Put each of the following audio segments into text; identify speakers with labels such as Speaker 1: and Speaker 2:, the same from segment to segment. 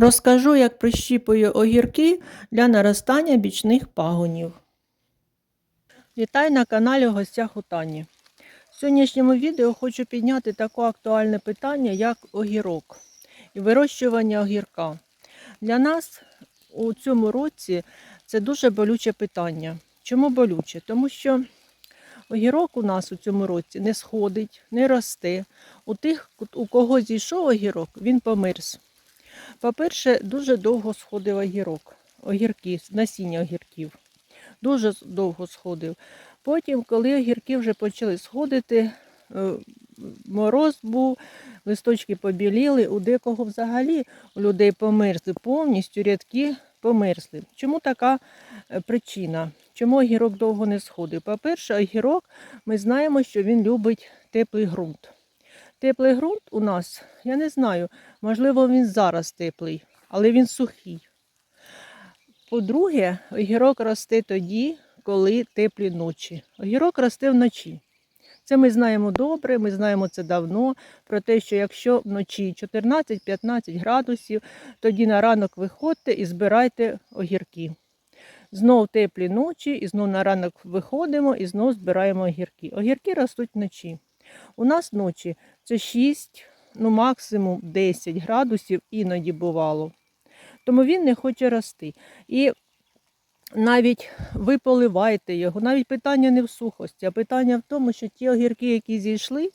Speaker 1: Розкажу, як прищіпую огірки для наростання бічних пагонів. Вітаю на каналі в гостях у Тані. В сьогоднішньому відео хочу підняти таке актуальне питання, як огірок і вирощування огірка. Для нас у цьому році це дуже болюче питання. Чому болюче? Тому що огірок у нас у цьому році не сходить, не росте. У тих, у кого зійшов огірок, він померз. По-перше, дуже довго сходив огірок, огірки, насіння огірків. Дуже довго сходив. Потім, коли огірки вже почали сходити, е, мороз був, листочки побіліли, у декого взагалі у людей померзли повністю, рядки померзли. Чому така е, причина? Чому огірок довго не сходив? По-перше, огірок ми знаємо, що він любить теплий ґрунт. Теплий ґрунт у нас, я не знаю, можливо, він зараз теплий, але він сухий. По-друге, огірок росте тоді, коли теплі ночі. Огірок росте вночі. Це ми знаємо добре, ми знаємо це давно, про те, що якщо вночі 14-15 градусів, тоді на ранок виходьте і збирайте огірки. Знов теплі ночі, і знов на ранок виходимо і знов збираємо огірки. Огірки ростуть вночі. У нас ночі це 6, ну максимум 10 градусів іноді бувало. Тому він не хоче рости. І навіть ви поливаєте його, навіть питання не в сухості, а питання в тому, що ті огірки, які зійшли,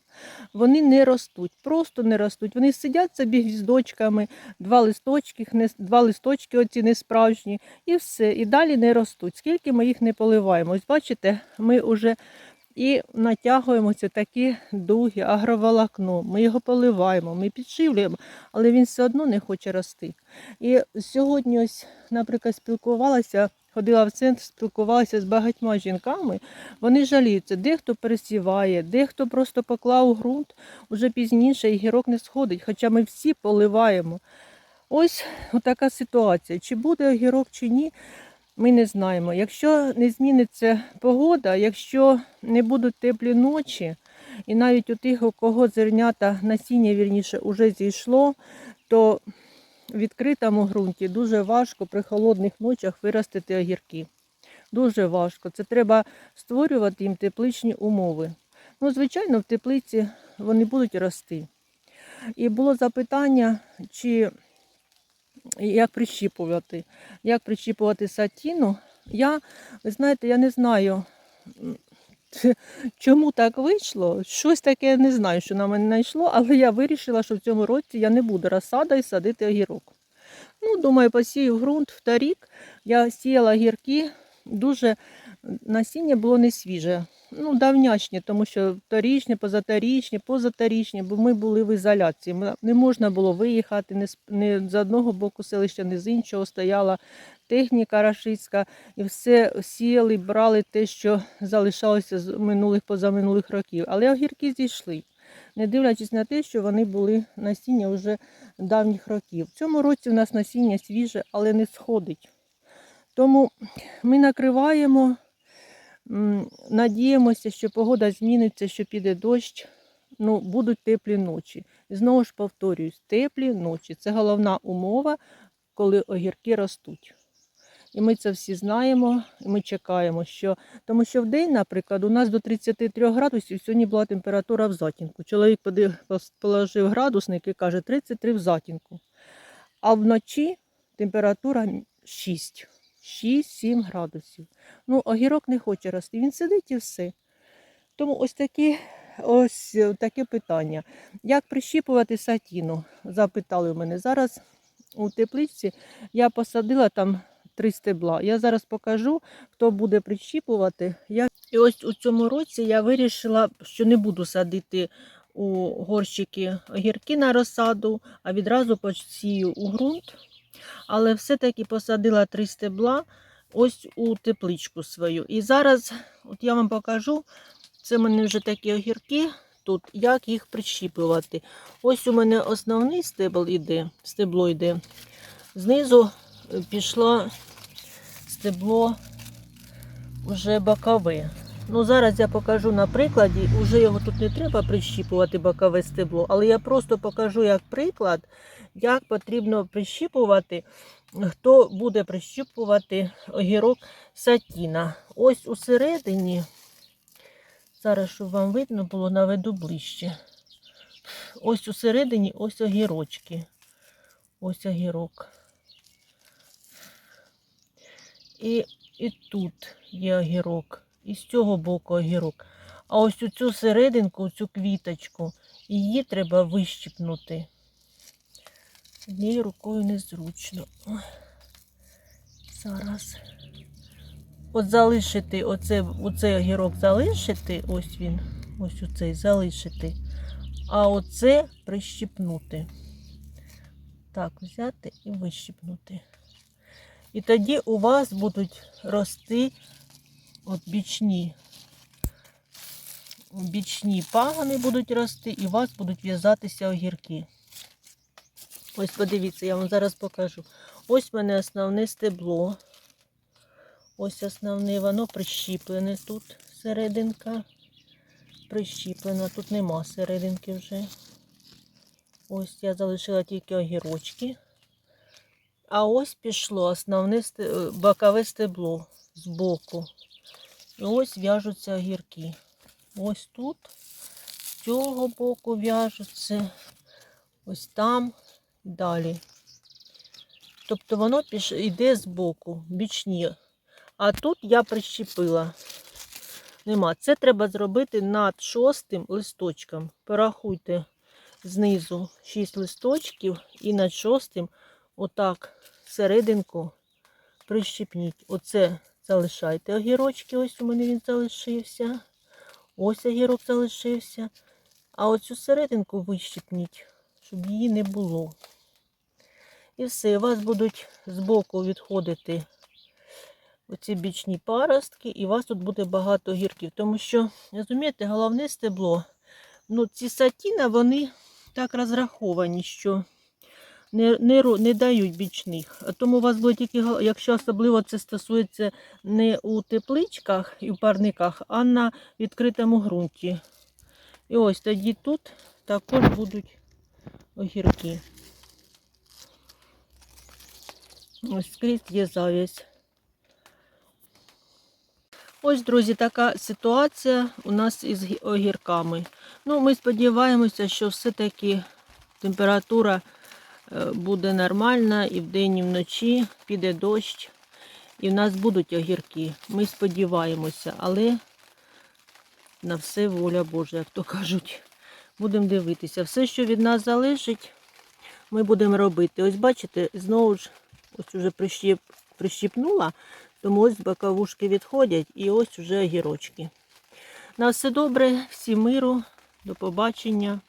Speaker 1: вони не ростуть, просто не ростуть. Вони сидять собі гвіздочками, два листочки, два листочки оці несправжні, і все. І далі не ростуть. Скільки ми їх не поливаємо. Ось бачите, ми вже і натягуємося такі дуги, агроволокно. Ми його поливаємо, ми підшивлюємо, але він все одно не хоче рости. І сьогодні, ось, наприклад, спілкувалася, ходила в центр, спілкувалася з багатьма жінками. Вони жаліються, дехто пересіває, дехто просто поклав ґрунт, уже пізніше і гірок не сходить, хоча ми всі поливаємо. Ось така ситуація. Чи буде огірок, чи ні, ми не знаємо. Якщо не зміниться погода, якщо не будуть теплі ночі, і навіть у тих, у кого зернята насіння вірніше вже зійшло, то в відкритому ґрунті дуже важко при холодних ночах виростити огірки. Дуже важко. Це треба створювати їм тепличні умови. Ну, звичайно, в теплиці вони будуть рости. І було запитання, чи як прищіпувати. Як прищіпувати сатіну. Я, ви знаєте, я не знаю, чому так вийшло. Щось таке не знаю, що на мене знайшло, але я вирішила, що в цьому році я не буду розсадою садити огірок. Ну, думаю, посію ґрунт в торік. Я сіяла гірки, дуже насіння було не свіже. Ну, давнячні, тому що торічні, позаторічні, позаторічні, бо ми були в ізоляції. Не можна було виїхати ні з, одного боку селища, ні з іншого. Стояла техніка рашистська, і все сіяли, брали те, що залишалося з минулих позаминулих років. Але огірки зійшли, не дивлячись на те, що вони були насіння вже давніх років. В цьому році у нас насіння свіже, але не сходить. Тому ми накриваємо. Надіємося, що погода зміниться, що піде дощ, ну, будуть теплі ночі. Знову ж повторююсь, теплі ночі це головна умова, коли огірки ростуть. І ми це всі знаємо, і ми чекаємо, що тому що в день, наприклад, у нас до 33 градусів сьогодні була температура в затінку. Чоловік положив градусник і каже 33 в затінку. А вночі температура 6. 6-7 градусів. Ну, огірок не хоче рости, він сидить і все. Тому ось такі, ось таке питання. Як прищіпувати сатіну? Запитали в мене. Зараз у теплиці я посадила там три стебла. Я зараз покажу, хто буде прищіпувати. Я... І ось у цьому році я вирішила, що не буду садити у горщики огірки на розсаду, а відразу посію у ґрунт але все-таки посадила три стебла ось у тепличку свою. І зараз от я вам покажу, це в мене вже такі огірки тут, як їх прищіпувати. Ось у мене основний стебл йде, стебло йде. Знизу пішло стебло вже бокове. Ну, Зараз я покажу на прикладі, Уже його тут не треба прищіпувати бокове стебло, але я просто покажу як приклад, як потрібно прищіпувати, хто буде прищіпувати огірок сатіна. Ось усередині, зараз, щоб вам видно було, наведу ближче. Ось усередині ось огірочки. Ось огірок. І, і тут є огірок. І з цього боку огірок. А ось у цю серединку, цю квіточку, її треба вищипнути. Однією рукою незручно. Зараз. От залишити оце, оцей огірок залишити, ось він, ось оцей залишити, а оце прищипнути. Так, взяти і вищипнути. І тоді у вас будуть рости от бічні. Бічні пагани будуть рости, і у вас будуть в'язатися огірки. Ось подивіться, я вам зараз покажу. Ось в мене основне стебло. Ось основне, воно прищіплене тут серединка. Прищіплена, тут нема серединки вже. Ось я залишила тільки огірочки. А ось пішло основне бокове стебло з боку. І ось в'яжуться огірки. Ось тут, з цього боку в'яжуться, ось там, далі. Тобто воно піш... йде з боку, бічні. А тут я прищепила. Нема. Це треба зробити над шостим листочком. Порахуйте знизу 6 листочків і над шостим отак серединку прищепніть. Оце залишайте огірочки. Ось у мене він залишився. Ось огірок залишився. А оцю серединку вищипніть, щоб її не було. І все, у вас будуть збоку відходити оці бічні паростки, і у вас тут буде багато гірків. Тому що, розумієте, головне стебло. Ну, ці сатіна, вони так розраховані, що не, не, не дають бічних. Тому у вас буде тільки, якщо особливо це стосується не у тепличках і в парниках, а на відкритому ґрунті. І ось тоді тут також будуть огірки. Ось скрізь є завість. Ось, друзі, така ситуація у нас із огірками. Ну, ми сподіваємося, що все-таки температура буде нормальна і вдень, і вночі піде дощ, і в нас будуть огірки. Ми сподіваємося, але на все воля Божа, як то кажуть. Будемо дивитися. Все, що від нас залежить, ми будемо робити. Ось бачите, знову ж ось уже прищіп, прищіпнула, тому ось боковушки відходять і ось уже огірочки. На все добре, всім миру, до побачення.